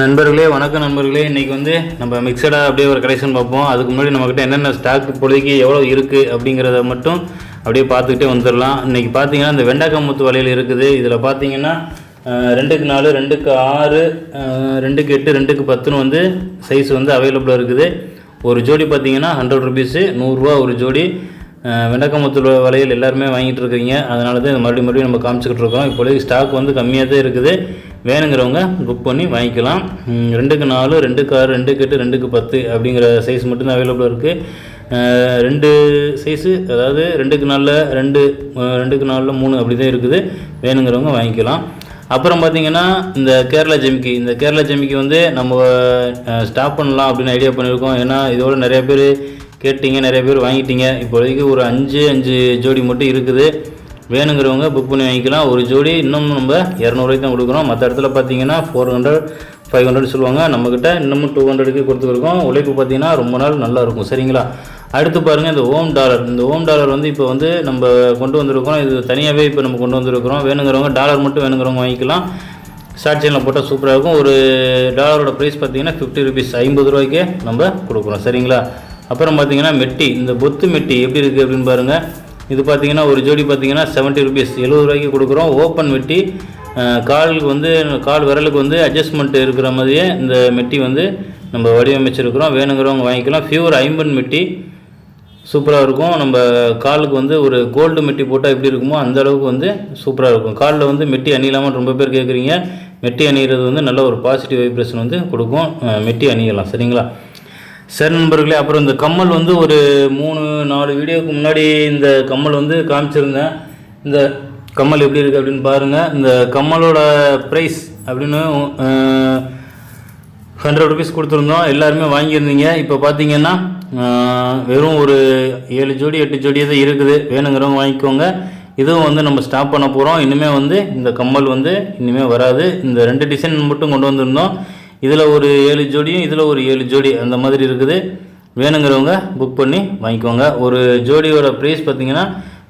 நண்பர்களே வணக்கம் நண்பர்களே. இன்றைக்கி வந்து நம்ம மிக்சடாக அப்படியே ஒரு கலெக்ஷன் பார்ப்போம். அதுக்கு முன்னாடி நம்மக்கிட்ட என்னென்ன ஸ்டாக் இப்போதைக்கு எவ்வளோ இருக்குது அப்படிங்கிறத மட்டும் அப்படியே பார்த்துக்கிட்டே வந்துடலாம். இன்றைக்கி பார்த்தீங்கன்னா இந்த வெண்டைக்காய் முத்து வலையில் இருக்குது. இதில் பார்த்தீங்கன்னா ரெண்டுக்கு நாலு ரெண்டுக்கு ஆறு ரெண்டுக்கு எட்டு ரெண்டுக்கு பத்துன்னு வந்து சைஸ் வந்து அவைலபிளாக இருக்குது. ஒரு ஜோடி பார்த்தீங்கன்னா ஹண்ட்ரட் ருபீஸு நூறுரூவா ஒரு ஜோடி. வெண்டக்காமுத்து வலையில் எல்லாருமே வாங்கிட்டு இருக்கீங்க அதனால தான் மறுபடியும் மறுபடியும் நம்ம காமிச்சிக்கிட்டு இருக்கோம். இப்போதைக்கு ஸ்டாக் வந்து கம்மியாக தான் இருக்குது. வேணுங்கிறவங்க புக் பண்ணி வாங்கிக்கலாம். ரெண்டுக்கு நாலு ரெண்டுக்கு ஆறு ரெண்டுக்கு எட்டு ரெண்டுக்கு பத்து அப்படிங்கிற சைஸ் மட்டும்தான் அவைலபிளாக இருக்குது ரெண்டு சைஸு அதாவது ரெண்டுக்கு நாலில் ரெண்டு ரெண்டுக்கு நாலில் மூணு அப்படி தான் இருக்குது. வேணுங்கிறவங்க வாங்கிக்கலாம். அப்புறம் பார்த்தீங்கன்னா இந்த கேரளா ஜெமிக்கி இந்த கேரளா ஜெமிக்கி வந்து நம்ம ஸ்டாப் பண்ணலாம் அப்படின்னு ஐடியா பண்ணியிருக்கோம். ஏன்னா இதோட நிறைய பேர் கேட்டிங்க நிறைய பேர் வாங்கிட்டீங்க. இப்போதைக்கு ஒரு அஞ்சு அஞ்சு ஜோடி மட்டும் இருக்குது. வேணுங்கிறவங்க புக் பண்ணி வாங்கிக்கலாம். ஒரு ஜோடி இன்னும் நம்ம இரநூறுவாய்க்கு தான் கொடுக்குறோம். மற்ற இடத்துல பார்த்தீங்கன்னா ஃபோர் ஹண்ட்ரட் ஃபைவ் ஹண்ட்ரட் சொல்லுவாங்க. நம்மக்கிட்ட இன்னமும் டூ ஹண்ட்ரடுக்கு கொடுத்துருக்கோம். உழைப்பு பார்த்தீங்கன்னா ரொம்ப நாள் நல்லா இருக்கும். சரிங்களா? அடுத்து பாருங்கள் இந்த ஓம் டாலர் இந்த ஓம் டாலர் வந்து இப்போ வந்து நம்ம கொண்டு வந்திருக்கோம் இது தனியாகவே இப்போ நம்ம கொண்டு வந்திருக்கிறோம். வேணுங்கிறவங்க டாலர் மட்டும் வேணுங்கிறவங்க வாங்கிக்கலாம். ஷார்ட் செயினில் போட்டால் சூப்பராக இருக்கும். ஒரு டாலரோட ப்ரைஸ் பார்த்தீங்கன்னா ஃபிஃப்டி ருபீஸ் ஐம்பது ரூபாய்க்கே நம்ம கொடுக்குறோம். சரிங்களா? அப்புறம் பார்த்தீங்கன்னா மெட்டி. இந்த பொத்து மெட்டி எப்படி இருக்குது அப்படின்னு பாருங்கள் இது பார்த்தீங்கன்னா ஒரு ஜோடி பார்த்தீங்கன்னா செவன்ட்டி ருபீஸ் எழுபது ரூபாய்க்கு கொடுக்குறோம். ஓப்பன் மெட்டி காலுக்கு வந்து கால் விரலுக்கு வந்து அட்ஜஸ்ட்மெண்ட் இருக்கிற மாதிரியே இந்த மெட்டி வந்து நம்ம வடிவமைச்சிருக்கிறோம். வேணுங்கிறவங்க வாங்கிக்கலாம். ஃபியூர் ஐம்பன் மெட்டி சூப்பராக இருக்கும். நம்ம காலுக்கு வந்து ஒரு கோல்டு மெட்டி போட்டால் எப்படி இருக்குமோ அந்த அளவுக்கு வந்து சூப்பராக இருக்கும். காலில் வந்து மெட்டி அணியலாமல் ரொம்ப பேர் கேட்குறீங்க மெட்டி அணிகிறது வந்து நல்ல ஒரு பாசிட்டிவ் வைப்ரேஷன் வந்து கொடுக்கும். மெட்டி அணியலாம். சரிங்களா? சரி நண்பர்களே அப்புறம் இந்த கம்மல் வந்து ஒரு மூணு நாலு வீடியோவுக்கு முன்னாடி இந்த கம்மல் வந்து காமிச்சிருந்தேன். இந்த கம்மல் எப்படி இருக்குது அப்படின்னு பாருங்கள் இந்த கம்மலோட ப்ரைஸ் அப்படின்னு ஹண்ட்ரட் ருபீஸ் கொடுத்துருந்தோம். எல்லாருமே வாங்கியிருந்தீங்க. இப்போ பார்த்தீங்கன்னா வெறும் ஒரு ஏழு ஜோடி எட்டு ஜோடியே தான் இருக்குது. வேணுங்கிறவங்க வாங்கிக்கோங்க. இதுவும் வந்து நம்ம ஸ்டாப் பண்ண போகிறோம் இனிமேல் வந்து இந்த கம்மல் வந்து இனிமேல் வராது. இந்த ரெண்டு டிசைன் மட்டும் கொண்டு வந்திருந்தோம். இதில் ஒரு ஏழு ஜோடியும் இதில் ஒரு ஏழு ஜோடி அந்த மாதிரி இருக்குது. வேணுங்கிறவங்க புக் பண்ணி வாங்கிக்கோங்க. ஒரு ஜோடியோட ப்ரைஸ் பார்த்தீங்கன்னா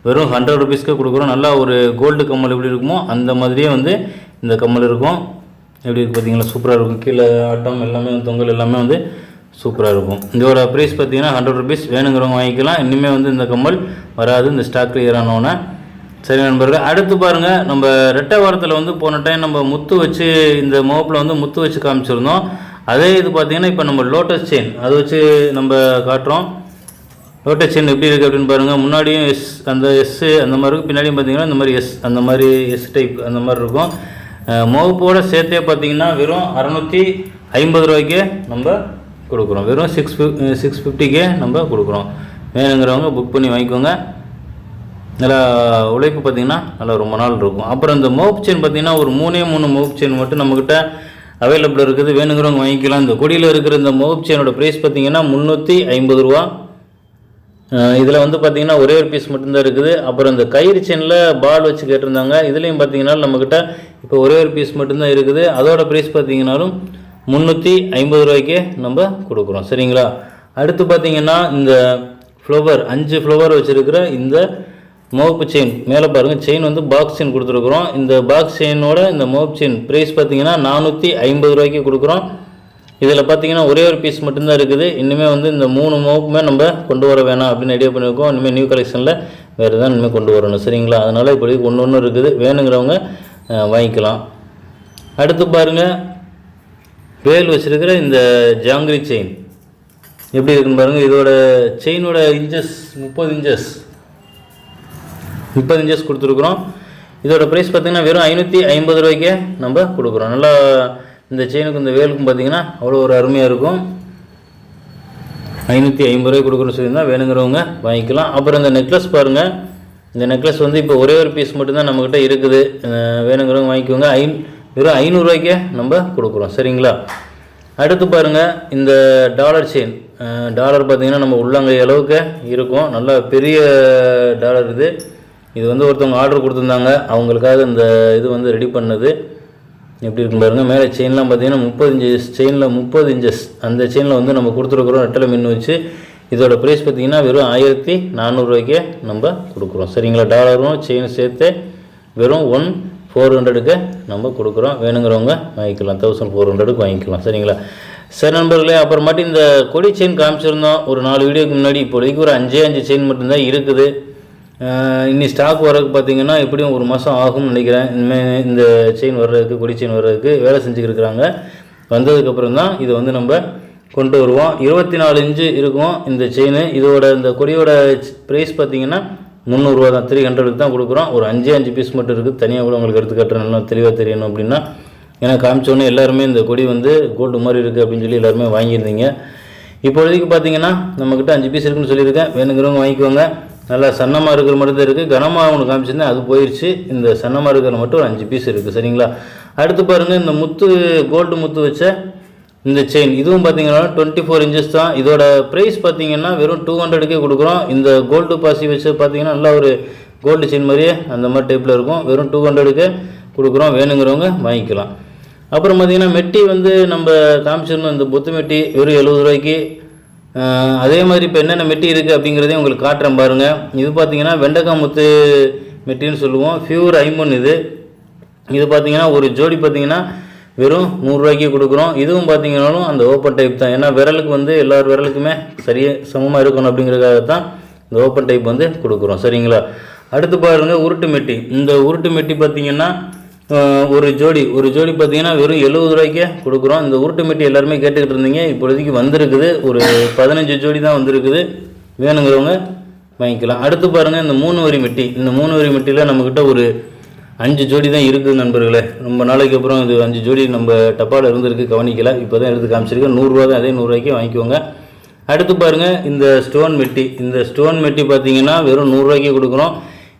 வெறும் ஹண்ட்ரட் ருபீஸ்க்கு கொடுக்குறோம். நல்லா ஒரு கோல்டு கம்மல் எப்படி இருக்குமோ அந்த மாதிரியே வந்து இந்த கம்மல் இருக்கும். எப்படி இருக்குது பார்த்தீங்களா சூப்பராக இருக்கும். கீழே ஆட்டம் எல்லாமே தொங்கல் எல்லாமே வந்து சூப்பராக இருக்கும். இதோட ப்ரைஸ் பார்த்தீங்கன்னா ஹண்ட்ரட் ருபீஸ் வேணுங்கிறவங்க வாங்கிக்கலாம். இனிமேல் வந்து இந்த கம்மல் வராது. இந்த ஸ்டாக் கிளியர் ஆனோன்னே சரி நண்பர்கள் அடுத்து பாருங்கள் நம்ம ரெட்டை வாரத்தில் வந்து போன டைம் நம்ம முத்து வச்சு இந்த மோப்பில் வந்து முத்து வச்சு காமிச்சிருந்தோம். அதே இது பார்த்தீங்கன்னா இப்போ நம்ம லோட்டஸ் செயின் அதை வச்சு நம்ம காட்டுறோம். லோட்டஸ் செயின் எப்படி இருக்குது அப்படின்னு பாருங்கள் முன்னாடியும் எஸ் அந்த எஸ் அந்த மாதிரி இருக்கும். பின்னாடியும் பார்த்தீங்கன்னா இந்த மாதிரி எஸ் அந்த மாதிரி எஸ் டைப் அந்த மாதிரி இருக்கும். மோப்போட சேர்த்தே பார்த்தீங்கன்னா வெறும் அறநூற்றி ஐம்பது ரூபாய்க்கே நம்ம கொடுக்குறோம். வெறும் சிக்ஸ் ஃபிஃப் சிக்ஸ் ஃபிஃப்டிக்கே நம்ம கொடுக்குறோம். வேணுங்கிறவங்க புக் பண்ணி வாங்கிக்கோங்க. நல்லா உழைப்பு பார்த்தீங்கன்னா நல்லா ரொம்ப நாள் இருக்கும். அப்புறம் இந்த மோப் செயின் பார்த்தீங்கன்னா ஒரு மூணே மூணு மோப் செயின் மட்டும் நம்மக்கிட்ட அவைலபிள் இருக்குது. வேணுங்கிறவங்க வாங்கிக்கலாம். இந்த கொடியில் இருக்கிற இந்த மோப் செயினோட ப்ரைஸ் பார்த்திங்கன்னா முந்நூற்றி ஐம்பது ரூபா. இதில் வந்து பார்த்திங்கன்னா ஒரே ஒரு பீஸ் மட்டும்தான் இருக்குது. அப்புறம் இந்த கயிறு செயினில் பால் வச்சு கேட்டிருந்தாங்க. இதுலேயும் பார்த்தீங்கன்னா நம்மக்கிட்ட இப்போ ஒரே ஒரு பீஸ் மட்டும்தான் இருக்குது. அதோட ப்ரைஸ் பார்த்திங்கனாலும் முந்நூற்றி ஐம்பது ரூபாய்க்கே நம்ம கொடுக்குறோம். சரிங்களா? அடுத்து பார்த்தீங்கன்னா இந்த ஃப்ளவர் அஞ்சு ஃப்ளவர் வச்சுருக்கிற இந்த மோப்பு செயின். மேலே பாருங்கள் செயின் வந்து பாக்ஸ் செயின் கொடுத்துருக்குறோம். இந்த பாக்ஸ் செயினோட இந்த மோப் செயின் ப்ரைஸ் பார்த்தீங்கன்னா நானூற்றி ஐம்பது ரூபாய்க்கு கொடுக்குறோம். இதில் பார்த்தீங்கன்னா ஒரே ஒரு பீஸ் மட்டும்தான் இருக்குது. இனிமேல் வந்து இந்த மூணு மோப்புமே நம்ம கொண்டு வர வேணாம் அப்படின்னு ஐடியா பண்ணியிருக்கோம். இனிமேல் நியூ கலெக்ஷனில் வேறு தான் இனிமேல் கொண்டு வரணும். சரிங்களா? அதனால் இப்போதைக்கு ஒன்று ஒன்று இருக்குது. வேணுங்கிறவங்க வாங்கிக்கலாம். அடுத்து பாருங்கள் வேல் வச்சுருக்கிற இந்த ஜாங்கிரி செயின் எப்படி இருக்குன்னு பாருங்கள் இதோட செயினோட இன்ச்சஸ் முப்பது இன்ச்சஸ் முப்பது இன்ச்சஸ் கொடுத்துருக்குறோம். இதோட ப்ரைஸ் பார்த்தீங்கன்னா வெறும் ஐநூற்றி ஐம்பது ரூபாய்க்கே நம்ம கொடுக்குறோம். நல்லா இந்த செயினுக்கும் இந்த வேலுக்கும் பார்த்தீங்கன்னா அவ்வளோ ஒரு அருமையாக இருக்கும். ஐநூற்றி ஐம்பது ரூபாய் கொடுக்குறோம் சொல்லியிருந்தால் வேணுங்கிறவங்க வாங்கிக்கலாம். அப்புறம் இந்த நெக்லஸ் பாருங்கள் இந்த நெக்லஸ் வந்து இப்போ ஒரே ஒரு பீஸ் மட்டும்தான் நம்மக்கிட்ட இருக்குது. வேணுங்கிறவங்க வாங்கிக்கோங்க. ஐ வெறும் ஐநூறுரூவாய்க்கே நம்ம கொடுக்குறோம். சரிங்களா? அடுத்து பாருங்கள் இந்த டாலர் செயின் டாலர் பார்த்தீங்கன்னா நம்ம உள்ளங்கை அளவுக்கு இருக்கும். நல்லா பெரிய டாலர் இது. இது வந்து ஒருத்தவங்க ஆர்டர் கொடுத்துருந்தாங்க. அவங்களுக்காக இந்த இது வந்து ரெடி பண்ணது. எப்படி இருக்கும் பாருங்கள் மேலே செயின்லாம் பார்த்தீங்கன்னா முப்பது இன்ச்சஸ் செயினில் முப்பது இன்ச்சஸ் அந்த செயினில் வந்து நம்ம கொடுத்துருக்குறோம் ரெட்டலை மின் வச்சு. இதோட ப்ரைஸ் பார்த்தீங்கன்னா வெறும் ஆயிரத்தி நானூறுரூவாய்க்கே நம்ம கொடுக்குறோம். சரிங்களா? டாலரும் செயின் சேர்த்து வெறும் ஒன் ஃபோர் ஹண்ட்ரடுக்கு நம்ம கொடுக்குறோம். வேணுங்கிறவங்க வாங்கிக்கலாம். தௌசண்ட் ஃபோர் ஹண்ட்ரடுக்கு வாங்கிக்கலாம். சரிங்களா? சரி நண்பர்களே அப்புறமாட்டி இந்த கொடி செயின் காமிச்சிருந்தோம். ஒரு நாலு வீடியோக்கு முன்னாடி இப்போதைக்கு ஒரு அஞ்சே அஞ்சு செயின் மட்டும்தான் இருக்குது. இன்னி ஸ்டாக் வரதுக்கு பார்த்தீங்கன்னா எப்படியும் ஒரு மாதம் ஆகும்னு நினைக்கிறேன். இனிமேல் இந்த செயின் வர்றதுக்கு கொடி செயின் வர்றதுக்கு வேலை செஞ்சுக்கிருக்கிறாங்க வந்ததுக்கப்புறம் தான் இதை வந்து நம்ம கொண்டு வருவோம். இருபத்தி நாலு இன்ச்சு இருக்கும் இந்த செயின் இதோட இந்த கொடியோட ப்ரைஸ் பார்த்தீங்கன்னா முந்நூறுரூவா தான். த்ரீ ஹண்ட்ரடுக்கு தான் கொடுக்குறோம். ஒரு அஞ்சு அஞ்சு பீஸ் மட்டும் இருக்குது. தனியாக கூட உங்களுக்கு எடுத்து காட்டுறேன். நல்லா தெளிவாக தெரியணும் அப்படின்னா. ஏன்னா காமிச்சோன்னே எல்லாருமே இந்த கொடி வந்து கோல்டு மாதிரி இருக்குது அப்படின்னு சொல்லி எல்லாருமே வாங்கியிருந்தீங்க. இப்போதைக்கு பார்த்தீங்கன்னா நம்மக்கிட்ட அஞ்சு பீஸ் இருக்குன்னு சொல்லியிருக்கேன். வேணுங்கிறவங்க வாங்கிக்கோங்க. நல்லா சன்னமாக இருக்கிற மட்டும் தான் இருக்குது கனமாக ஒன்று காமிச்சிருந்தேன் அது போயிடுச்சு இந்த சன்னமாக இருக்கிற மட்டும் ஒரு அஞ்சு பீஸ் இருக்குது சரிங்களா? அடுத்து பாருங்கள் இந்த முத்து கோல்டு முத்து வச்ச இந்த செயின் இதுவும் பார்த்தீங்கன்னா டுவெண்ட்டி ஃபோர் இன்ச்சஸ் தான். இதோட ப்ரைஸ் பார்த்தீங்கன்னா வெறும் டூ ஹண்ட்ரடுக்கே கொடுக்குறோம். இந்த கோல்டு பாசி வச்சு பார்த்தீங்கன்னா நல்லா ஒரு கோல்டு செயின் மாதிரியே அந்த மாதிரி டைப்பில் இருக்கும். வெறும் டூ ஹண்ட்ரடுக்கு கொடுக்குறோம். வேணுங்கிறவங்க வாங்கிக்கலாம். அப்புறம் பார்த்தீங்கன்னா மெட்டி வந்து நம்ம காமிச்சிருந்தோம் இந்த பொத்து மெட்டி வெறும் எழுபது ரூபாய்க்கு அதே மாதிரி இப்போ என்னென்ன மெட்டி இருக்குது அப்படிங்கிறதையும் உங்களுக்கு காட்டுறேன் பாருங்கள் இது பார்த்தீங்கன்னா வெண்டைக்காய் முத்து மெட்டின்னு சொல்லுவோம். ஃபியூர் ஐம்பன் இது. இது பார்த்தீங்கன்னா ஒரு ஜோடி பார்த்தீங்கன்னா வெறும் நூறுரூவாய்க்கு கொடுக்குறோம். இதுவும் பார்த்தீங்கன்னாலும் அந்த ஓப்பன் டைப் தான். ஏன்னா விரலுக்கு வந்து எல்லார் விரலுக்குமே சரியாக சமமாக இருக்கணும் அப்படிங்கிறதுக்காக தான் இந்த ஓப்பன் டைப் வந்து கொடுக்குறோம். சரிங்களா? அடுத்து பாருங்கள் உருட்டு மெட்டி. இந்த உருட்டு மெட்டி பார்த்தீங்கன்னா ஒரு ஜோடி ஒரு ஜோடி பார்த்தீங்கன்னா வெறும் எழுபது ரூபாய்க்கே கொடுக்குறோம். இந்த உருட்டு மெட்டி எல்லாருமே கேட்டுக்கிட்டு இருந்தீங்க. இப்பொழுதைக்கு வந்திருக்குது. ஒரு பதினஞ்சு ஜோடி தான் வந்திருக்குது. வேணுங்கிறவங்க வாங்கிக்கலாம். அடுத்து பாருங்கள் இந்த மூணு வரி மெட்டி. இந்த மூணு வரி மெட்டியில் நம்மக்கிட்ட ஒரு அஞ்சு ஜோடி தான் இருக்குது நண்பர்களே. ரொம்ப நாளைக்கு அப்புறம் இது அஞ்சு ஜோடி நம்ம டப்பாவில் இருந்திருக்கு. கவனிக்கல இப்போ தான் எடுத்து காமிச்சிருக்கேன். நூறுரூவா தான். அதே நூறுரூவாய்க்கே வாங்கிக்கோங்க. அடுத்து பாருங்கள் இந்த ஸ்டோன் மெட்டி. இந்த ஸ்டோன் மெட்டி பார்த்தீங்கன்னா வெறும் நூறுரூவாய்க்கே கொடுக்குறோம்.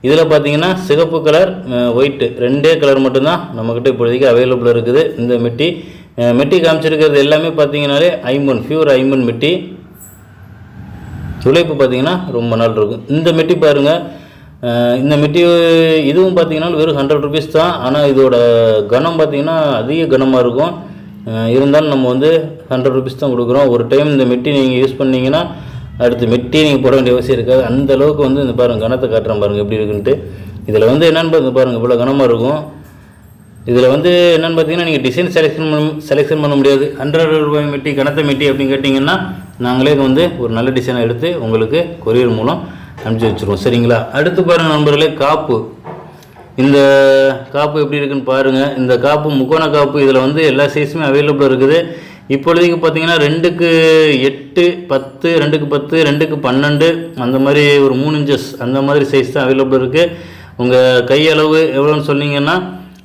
இதில் பார்த்தீங்கன்னா சிகப்பு கலர் ஒயிட்டு ரெண்டே கலர் மட்டும்தான் நம்மக்கிட்ட இப்போதைக்கு அவைலபிள் இருக்குது. இந்த மெட்டி மெட்டி காமிச்சிருக்கிறது எல்லாமே பார்த்தீங்கன்னாலே ஐம்பன் ஃபியூர் ஐம்பன் மெட்டி. உழைப்பு பார்த்தீங்கன்னா ரொம்ப நாள் இருக்கும். இந்த மெட்டி பாருங்கள் இந்த மெட்டி இதுவும் பார்த்தீங்கன்னா வெறும் ஹண்ட்ரட் ருபீஸ் தான். ஆனால் இதோட கனம் பார்த்தீங்கன்னா அதிக கனமாக இருக்கும். இருந்தாலும் நம்ம வந்து ஹண்ட்ரட் ருபீஸ் தான் கொடுக்குறோம். ஒரு டைம் இந்த மெட்டி நீங்கள் யூஸ் பண்ணிங்கன்னா அடுத்து மெட்டி நீங்கள் போட வேண்டிய அவசியம் இருக்காது. அந்த அளவுக்கு வந்து இந்த பாருங்கள் கனத்தை காட்டுறேன் பாருங்கள் எப்படி இருக்குன்ட்டு. இதில் வந்து என்னென்னு பாருங்க பாருங்கள் இவ்வளோ கனமாக இருக்கும். இதில் வந்து என்னென்னு பார்த்தீங்கன்னா நீங்கள் டிசைன் செலெக்ஷன் பண்ண செலெக்ஷன் பண்ண முடியாது. ஹண்ட்ரட் ரூபாய் மெட்டி கணத்தை மெட்டி அப்படின்னு கேட்டிங்கன்னா நாங்களே வந்து ஒரு நல்ல டிசைனை எடுத்து உங்களுக்கு கொரியர் மூலம் அனுப்பிச்சி வச்சுருவோம். சரிங்களா? அடுத்து பாருங்கள் நண்பர்களே காப்பு. இந்த காப்பு எப்படி இருக்குன்னு பாருங்கள் இந்த காப்பு முக்கோண காப்பு இதில் வந்து எல்லா சைஸுமே அவைலபிள் இருக்குது. இப்பொழுதைக்கு பார்த்தீங்கன்னா ரெண்டுக்கு எட்டு பத்து ரெண்டுக்கு பத்து ரெண்டுக்கு பன்னெண்டு அந்த மாதிரி ஒரு மூணு இன்ச்சஸ் அந்த மாதிரி சைஸ் தான் அவைலபிள் இருக்குது உங்கள் கையளவு எவ்வளோன்னு சொன்னீங்கன்னா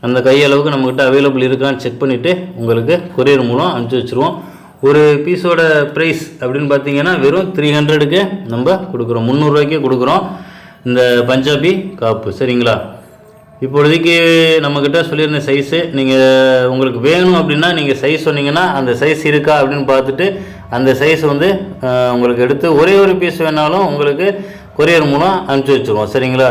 அந்த கையளவுக்கு நம்மக்கிட்ட அவைலபிள் இருக்கான்னு செக் பண்ணிவிட்டு உங்களுக்கு கொரியர் மூலம் அனுப்பிச்சி வச்சுருவோம். ஒரு பீஸோட ப்ரைஸ் அப்படின்னு பார்த்தீங்கன்னா வெறும் த்ரீ ஹண்ட்ரடுக்கு நம்ம கொடுக்குறோம். முந்நூறுரூவாய்க்கே கொடுக்குறோம். இந்த பஞ்சாபி காப்பு சரிங்களா? இப்பொழுதைக்கு நம்மக்கிட்ட சொல்லியிருந்த சைஸு நீங்கள் உங்களுக்கு வேணும் அப்படின்னா நீங்கள் சைஸ் சொன்னீங்கன்னா அந்த சைஸ் இருக்கா அப்படின்னு பார்த்துட்டு அந்த சைஸ் வந்து உங்களுக்கு எடுத்து ஒரே ஒரு பீஸ் வேணாலும் உங்களுக்கு கொரியர் மூலம் அனுப்பிச்சி வச்சுருவோம். சரிங்களா?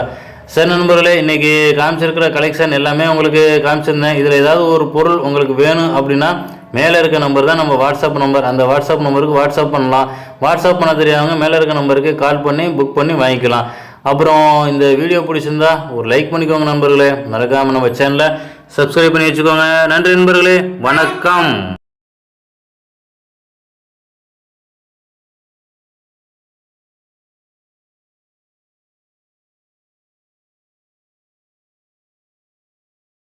சரி நண்பர்களே இன்றைக்கி காமிச்சிருக்கிற கலெக்ஷன் எல்லாமே உங்களுக்கு காமிச்சிருந்தேன். இதில் ஏதாவது ஒரு பொருள் உங்களுக்கு வேணும் அப்படின்னா மேலே இருக்க நம்பர் தான் நம்ம வாட்ஸ்அப் நம்பர் அந்த வாட்ஸ்அப் நம்பருக்கு வாட்ஸ்அப் பண்ணலாம். வாட்ஸ்அப் பண்ண தெரியாதவங்க மேலே இருக்க நம்பருக்கு கால் பண்ணி புக் பண்ணி வாங்கிக்கலாம். அப்புறம் இந்த வீடியோ பிடிச்சிருந்தா ஒரு லைக் பண்ணிக்கோங்க நண்பர்களே. மறக்காமல் நம்ம சேனலை சப்ஸ்கிரைப் பண்ணி வச்சுக்கோங்க. நன்றி நண்பர்களே. வணக்கம்.